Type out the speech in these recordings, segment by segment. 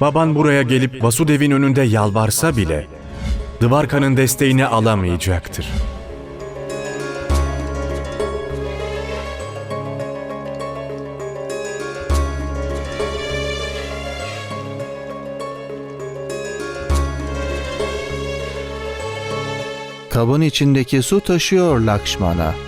Baban buraya gelip Vasudev'in önünde yalvarsa bile Dvarka'nın desteğini alamayacaktır. Kabın içindeki su taşıyor Lakşmana.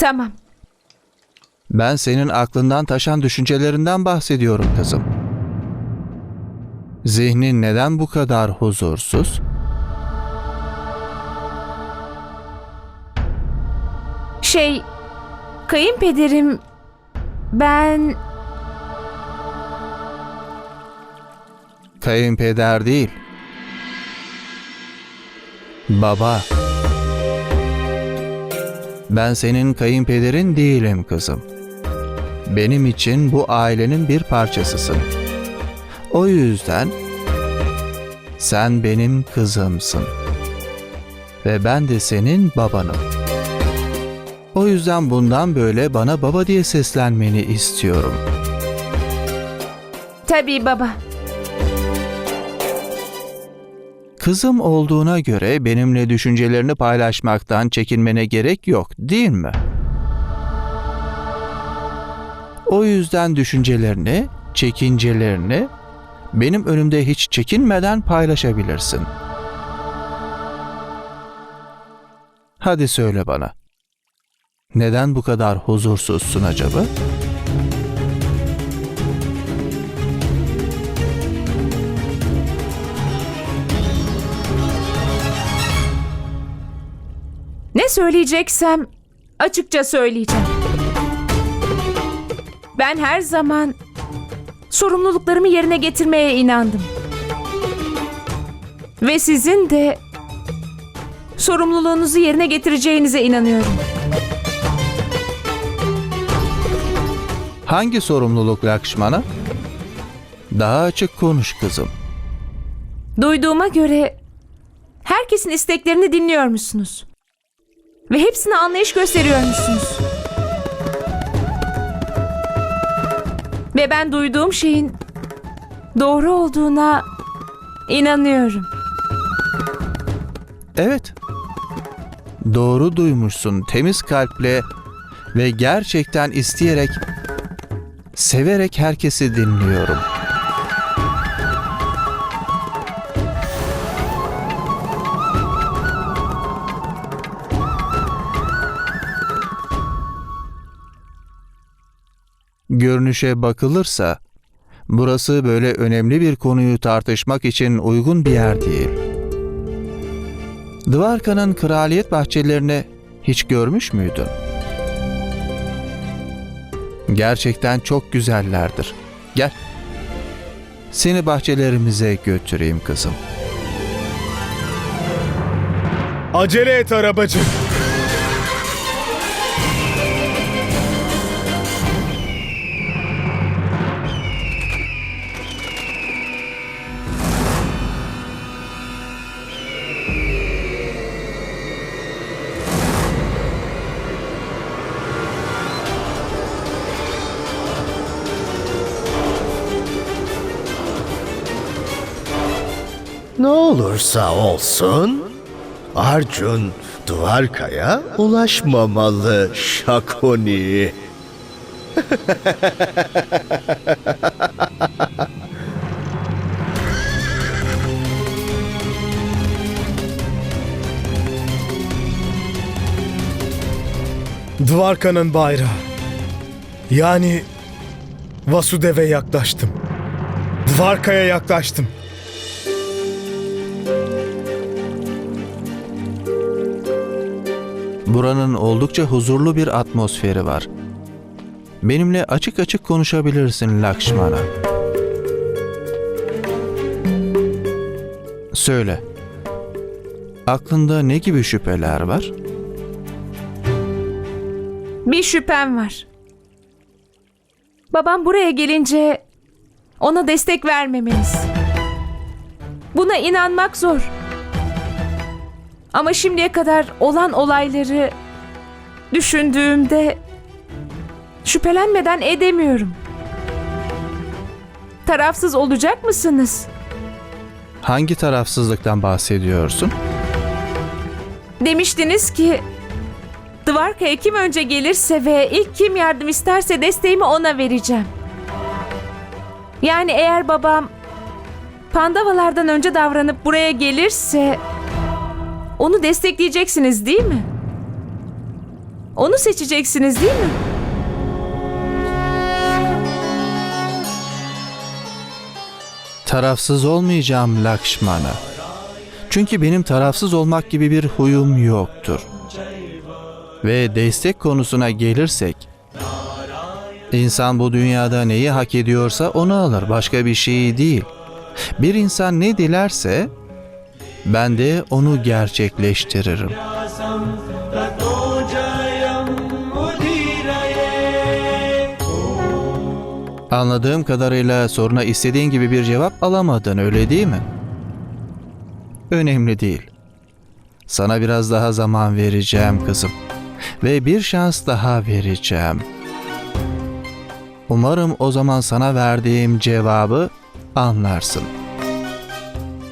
Tamam. Ben senin aklından taşan düşüncelerinden bahsediyorum kızım. Zihnin neden bu kadar huzursuz? Şey, kayınpederim ben Kayınpeder değil. Baba. Ben senin kayınpederin değilim kızım. Benim için bu ailenin bir parçasısın. O yüzden sen benim kızımsın. Ve ben de senin babanım. O yüzden bundan böyle bana baba diye seslenmeni istiyorum. tabii baba. Kızım olduğuna göre benimle düşüncelerini paylaşmaktan çekinmene gerek yok, değil mi? O yüzden düşüncelerini, çekincelerini benim önümde hiç çekinmeden paylaşabilirsin. Hadi söyle bana. Neden bu kadar huzursuzsun acaba? Ne söyleyeceksem açıkça söyleyeceğim. Ben her zaman sorumluluklarımı yerine getirmeye inandım. Ve sizin de sorumluluğunuzu yerine getireceğinize inanıyorum. Hangi sorumluluk Lakşmana? Daha açık konuş kızım. Duyduğuma göre herkesin isteklerini dinliyor musunuz? Ve hepsine anlayış gösteriyor musunuz? Ve ben duyduğum şeyin doğru olduğuna inanıyorum. Evet. Doğru duymuşsun. Temiz kalple ve gerçekten isteyerek, severek herkesi dinliyorum. Görünüşe bakılırsa burası böyle önemli bir konuyu tartışmak için uygun bir yer değil. Dvarka'nın kraliyet bahçelerini hiç görmüş müydün? Gerçekten çok güzellerdir. Gel. Seni bahçelerimize götüreyim kızım. Acele et arabacı. Olursa olsun Arjun Dvarka'ya ulaşmamalı Şakoni. Dvarka'nın bayrağı. Yani Vasudev'e yaklaştım. Dvarka'ya yaklaştım. Buranın oldukça huzurlu bir atmosferi var. Benimle açık açık konuşabilirsin Lakşmana. Söyle. Aklında ne gibi şüpheler var? Bir şüphem var. Babam buraya gelince ona destek vermemeliyiz. Buna inanmak zor. Ama şimdiye kadar olan olayları düşündüğümde şüphelenmeden edemiyorum. Tarafsız olacak mısınız? Hangi tarafsızlıktan bahsediyorsun? Demiştiniz ki Dvarka'ya kim önce gelirse ve ilk kim yardım isterse desteğimi ona vereceğim. Yani eğer babam Pandavalardan önce davranıp buraya gelirse onu destekleyeceksiniz değil mi? Onu seçeceksiniz değil mi? Tarafsız olmayacağım Lakşmana. Çünkü benim tarafsız olmak gibi bir huyum yoktur. Ve destek konusuna gelirsek, insan bu dünyada neyi hak ediyorsa onu alır, başka bir şey değil. Bir insan ne dilerse, ben de onu gerçekleştiririm. Anladığım kadarıyla soruna istediğin gibi bir cevap alamadın öyle değil mi? Önemli değil. Sana biraz daha zaman vereceğim kızım. Ve bir şans daha vereceğim. Umarım o zaman sana verdiğim cevabı anlarsın.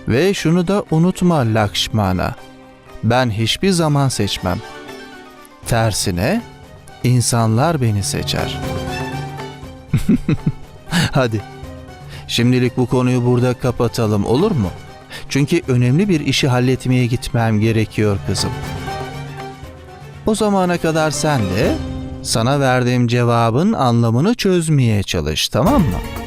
Ve şunu da unutma Lakşmana. Ben hiçbir zaman seçmem. Tersine insanlar beni seçer. Hadi. Şimdilik bu konuyu burada kapatalım olur mu? Çünkü önemli bir işi halletmeye gitmem gerekiyor kızım. O zamana kadar sen de sana verdiğim cevabın anlamını çözmeye çalış, tamam mı?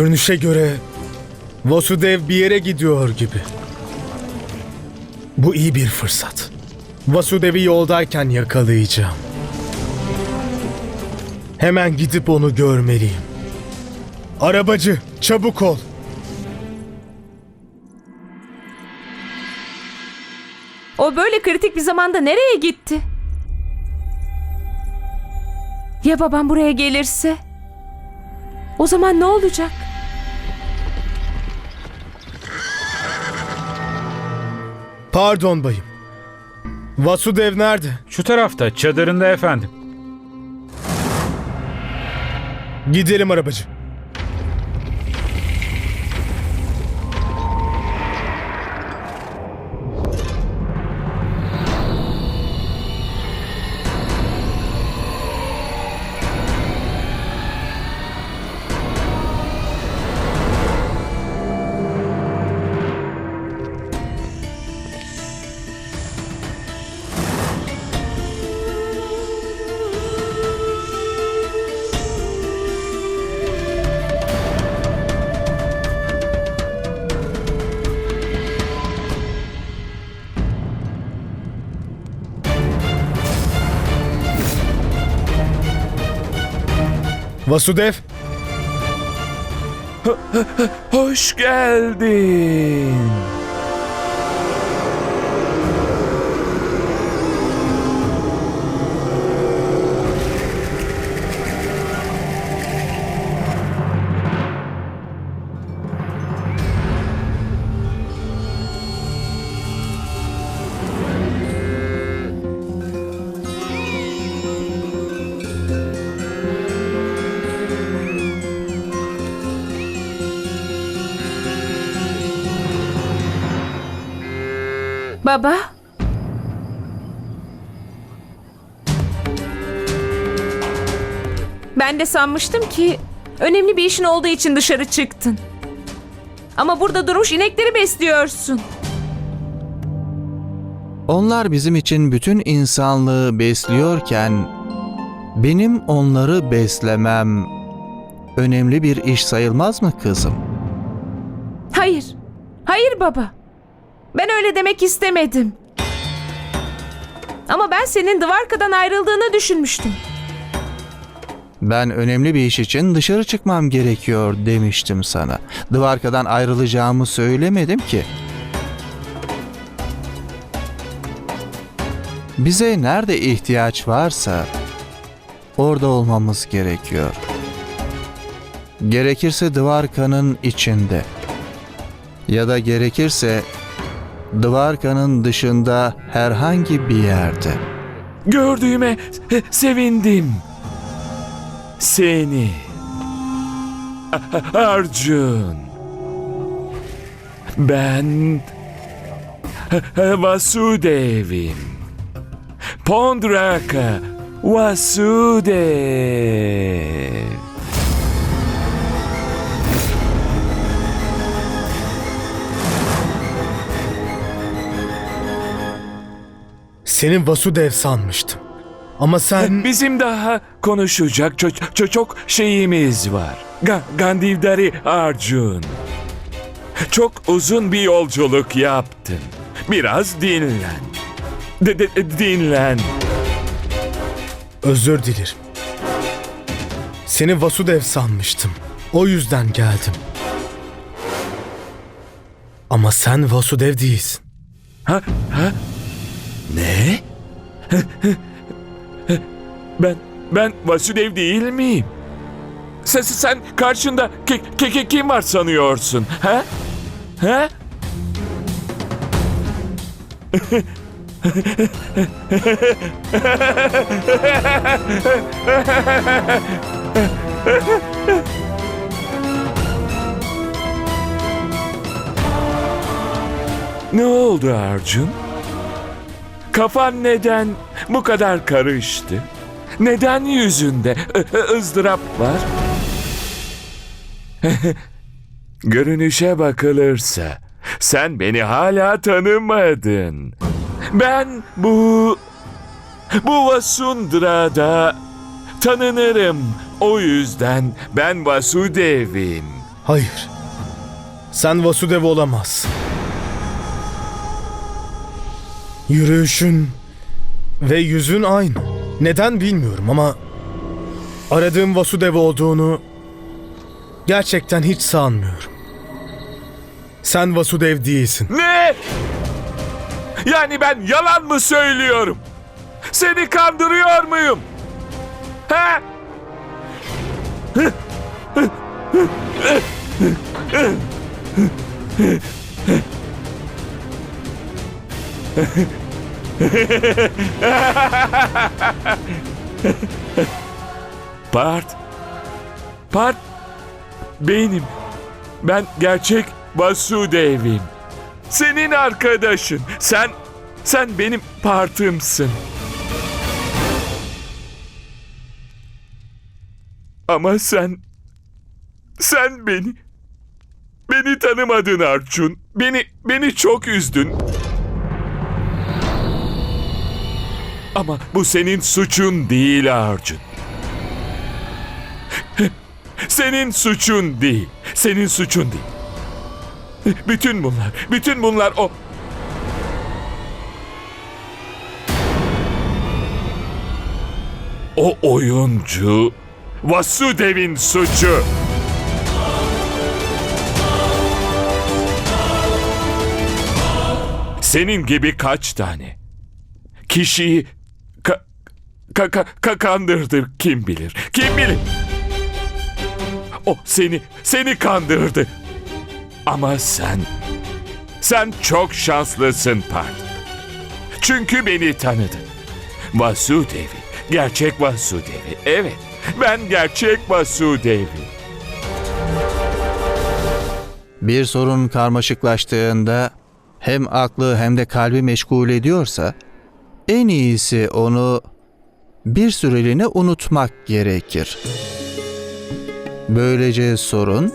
Görünüşe göre Vasudev bir yere gidiyor gibi. Bu iyi bir fırsat. Vasudev'i yoldayken yakalayacağım. Hemen gidip onu görmeliyim. Arabacı, çabuk ol. O böyle kritik bir zamanda nereye gitti? Ya babam buraya gelirse? O zaman ne olacak? Pardon bayım. Vasudev nerede? Şu tarafta çadırında efendim. Gidelim arabacı. Vasudev, Hoş geldin. Baba? Ben de sanmıştım ki önemli bir işin olduğu için dışarı çıktın. Ama burada durmuş inekleri besliyorsun. Onlar bizim için bütün insanlığı besliyorken benim onları beslemem önemli bir iş sayılmaz mı kızım? Hayır. Hayır baba. Ben öyle demek istemedim. Ama ben senin Dvarka'dan ayrıldığını düşünmüştüm. Ben önemli bir iş için dışarı çıkmam gerekiyor demiştim sana. Dvarka'dan ayrılacağımı söylemedim ki. Bize nerede ihtiyaç varsa orada olmamız gerekiyor. Gerekirse Dvarka'nın içinde ya da gerekirse Dvarka'nın dışında herhangi bir yerde. Gördüğüme sevindim. Seni. Arjun. Ben Vasudev'im. Pondraka Vasudev. Seni Vasudev sanmıştım. Ama sen... Bizim daha konuşacak çok, çok, çok şeyimiz var. Ga Gandhidari Arjun. Çok uzun bir yolculuk yaptın. Biraz dinlen. De- de- dinlen. Özür dilerim. Seni Vasudev sanmıştım. O yüzden geldim. Ama sen Vasudev değilsin. Ha? Ha? Ne? ben ben Vasudev değil miyim? Sen, sen karşında ke, ke, kim var sanıyorsun? Ha? Ha? Ne oldu Arjun? Kafan neden bu kadar karıştı? Neden yüzünde ızdırap var? Görünüşe bakılırsa sen beni hala tanımadın. Ben bu bu Vasundra'da tanınırım. O yüzden ben Vasudev'im. Hayır. Sen Vasudev olamazsın. Yürüyüşün ve yüzün aynı. Neden bilmiyorum ama aradığım Vasudev olduğunu gerçekten hiç sanmıyorum. Sen Vasudev değilsin. Ne? Yani ben yalan mı söylüyorum? Seni kandırıyor muyum? Ha? Part. Part. Benim. Ben gerçek Vasudev'im. Senin arkadaşın. Sen sen benim partımsın. Ama sen sen beni beni tanımadın Arçun. Beni beni çok üzdün. Ama bu senin suçun değil Arjun. Senin suçun değil. Senin suçun değil. Bütün bunlar, bütün bunlar o... O oyuncu Vasudev'in suçu. Senin gibi kaç tane kişiyi ka, ka- ka- kandırdı kim bilir? Kim bilir? O seni, seni kandırdı. Ama sen, sen çok şanslısın Part. Çünkü beni tanıdın. Vasudev'i, gerçek Vasudev'i. Evet, ben gerçek Vasudev'i. Bir sorun karmaşıklaştığında hem aklı hem de kalbi meşgul ediyorsa en iyisi onu bir süreliğine unutmak gerekir. Böylece sorun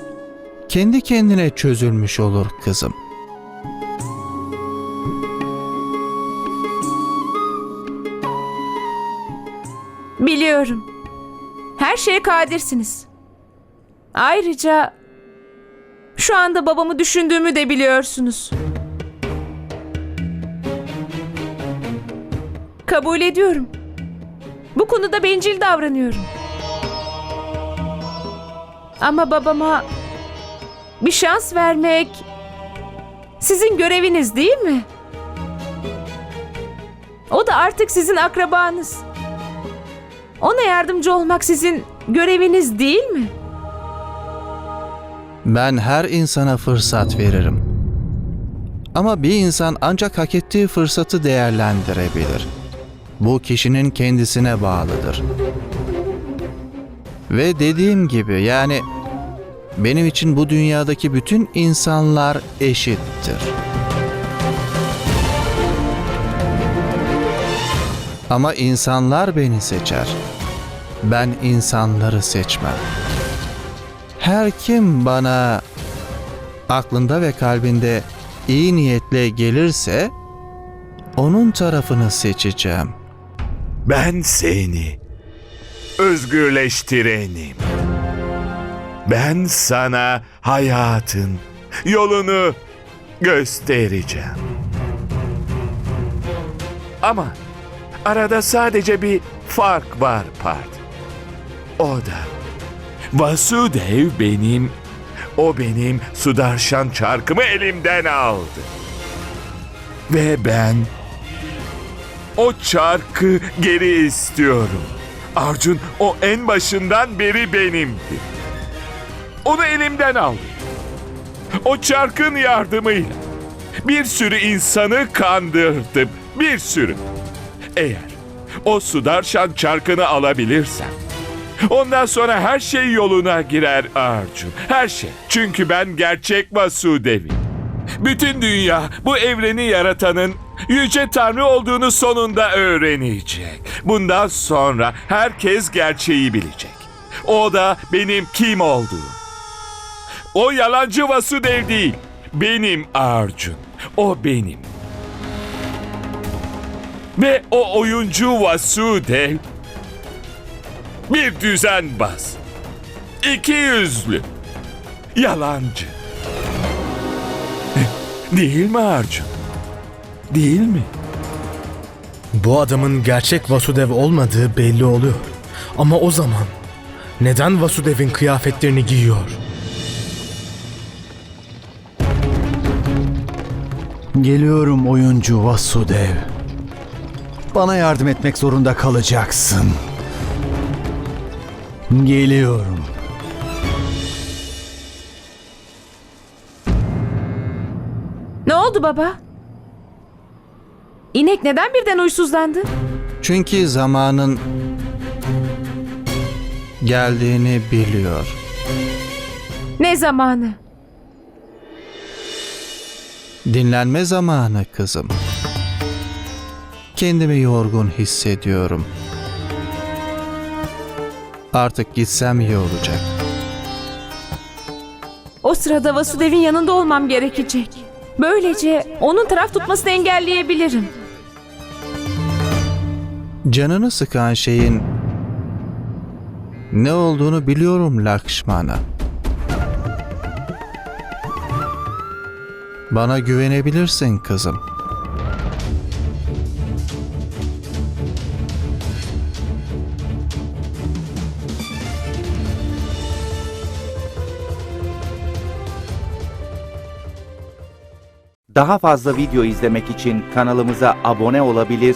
kendi kendine çözülmüş olur kızım. Biliyorum. Her şeye kadirsiniz. Ayrıca şu anda babamı düşündüğümü de biliyorsunuz. Kabul ediyorum. Bu konuda bencil davranıyorum. Ama babama bir şans vermek sizin göreviniz değil mi? O da artık sizin akrabanız. Ona yardımcı olmak sizin göreviniz değil mi? Ben her insana fırsat veririm. Ama bir insan ancak hak ettiği fırsatı değerlendirebilir. Bu kişinin kendisine bağlıdır. Ve dediğim gibi yani benim için bu dünyadaki bütün insanlar eşittir. Ama insanlar beni seçer. Ben insanları seçmem. Her kim bana aklında ve kalbinde iyi niyetle gelirse onun tarafını seçeceğim. Ben seni özgürleştirenim. Ben sana hayatın yolunu göstereceğim. Ama arada sadece bir fark var Part. O da Vasudev benim, o benim Sudarshan çarkımı elimden aldı. Ve ben o çarkı geri istiyorum. Arjun o en başından beri benimdi. Onu elimden aldı. O çarkın yardımıyla bir sürü insanı kandırdım. Bir sürü. Eğer o Sudarshan çarkını alabilirsem ondan sonra her şey yoluna girer Arjun. Her şey. Çünkü ben gerçek Vasudevi. Bütün dünya bu evreni yaratanın yüce tanrı olduğunu sonunda öğrenecek. Bundan sonra herkes gerçeği bilecek. O da benim kim olduğum. O yalancı Vasudev değil. Benim Arjun. O benim. Ve o oyuncu Vasudev bir düzenbaz. İki yüzlü. Yalancı. Değil mi Arjun? Değil mi? Bu adamın gerçek Vasudev olmadığı belli oluyor. Ama o zaman neden Vasudev'in kıyafetlerini giyiyor? Geliyorum oyuncu Vasudev. Bana yardım etmek zorunda kalacaksın. Geliyorum. Ne oldu baba? İnek neden birden uysuzlandı? Çünkü zamanın geldiğini biliyor. Ne zamanı? Dinlenme zamanı kızım. Kendimi yorgun hissediyorum. Artık gitsem iyi olacak. O sırada Vasudev'in yanında olmam gerekecek. Böylece onun taraf tutmasını engelleyebilirim. Canını sıkan şeyin ne olduğunu biliyorum Lakşmana. Bana güvenebilirsin kızım. Daha fazla video izlemek için kanalımıza abone olabilir,